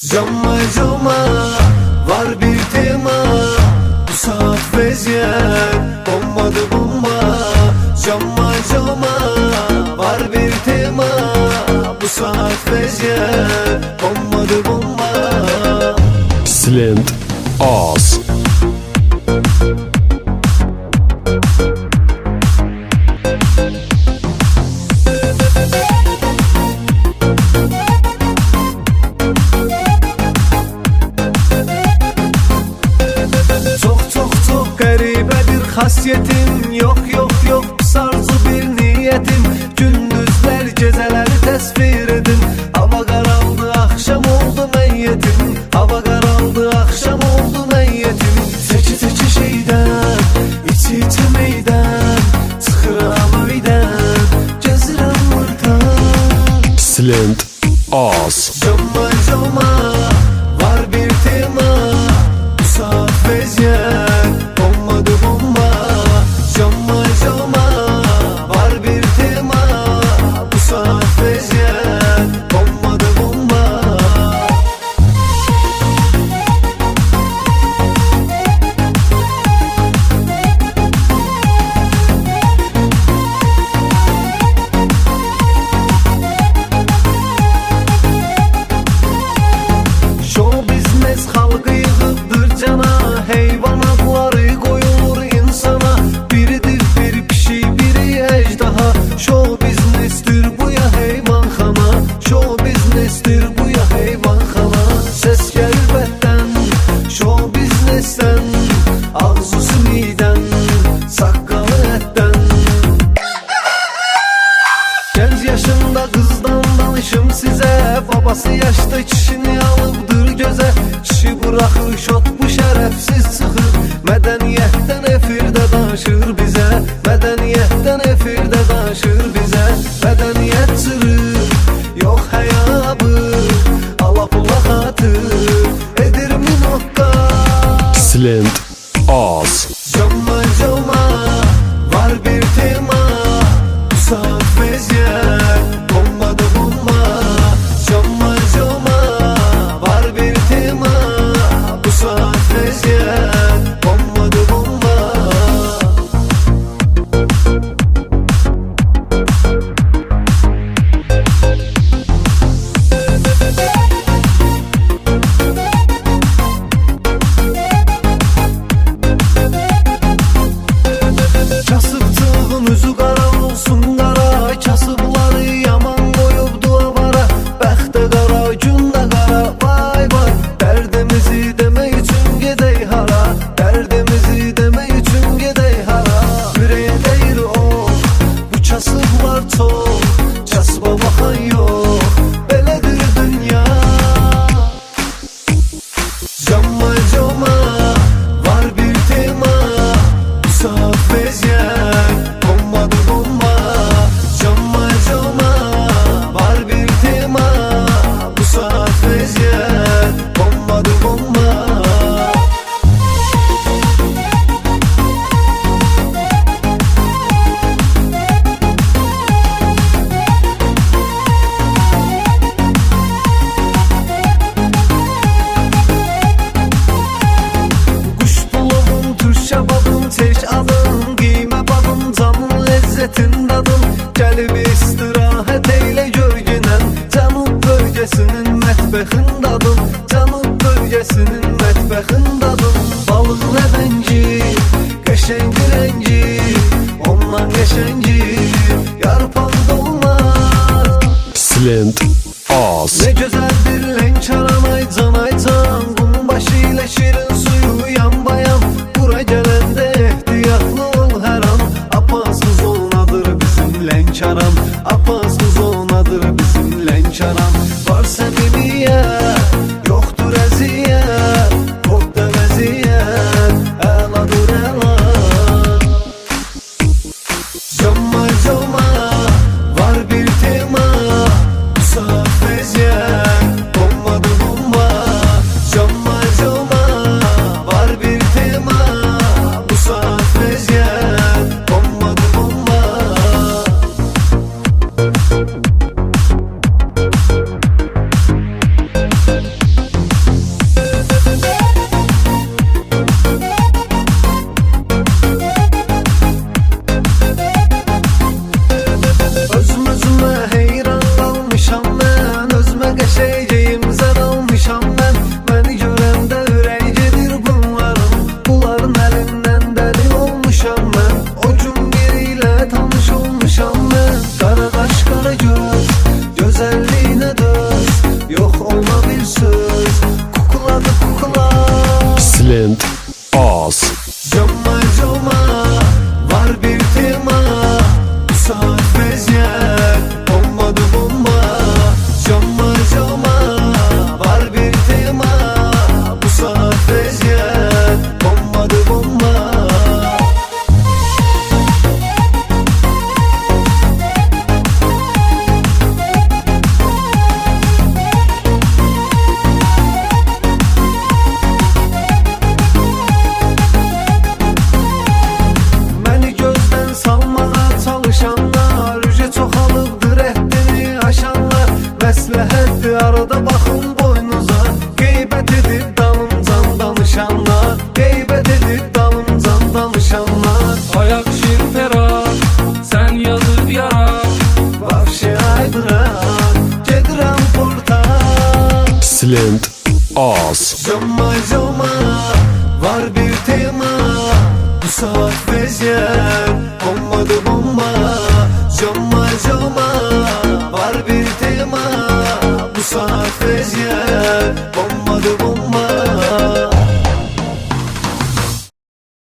Cama cama var bir tema. Bu saat vaziyet bombadı bomba. Cama cama var bir tema. Bu saat vaziyet bombadı bomba. Silent Oz qəribədir xasiyyətim Yox yox yox pis arzu bir niyyətim Gündüzlər gecələri təsvir edin. Hava qaraldı axşam oldu mən yetim Hava qaraldı axşam oldu mən yetim Çəki çəki şeydən içi içi meydən Çıxıram öydən Gəzirəm buradan Silent Babası yaşta kişini alıbdır göze? Kişi bırakır şot bu şerefsiz çıxır Mədəniyyətdən efirdə danışır bizə Mədəniyyətdən efirdə danışır bizə Mədəniyyət çırır, yox həyabır Allah pula xatır, edir minotda Silent Oz. Cama cama Qara, gün mətbəxin dadın Balıq rəvəngi, qəşəngi rəngi Ondan qəşəngi, yarpaq dolmaz Silent Oz Ne güzeldir Lençaran aycan aycan Bunun başı ile şirin suyu yan bayan. Bura gelende ehtiyatlı ol her an. Apasız onadır bizim Lençaran Apasız onadır bizim Lençaran Var səmimiyə Yoxdur Silent Arada baxın boynuza Qeybət edib dalımcan danışanlar Qeybət edib dalımcan danışanlar Ayak şirferak sen yazıp yarak. Vahşi aydıraq gedirəm burdan Silent az Cama cama var bir tema. Bu saat vəziyyət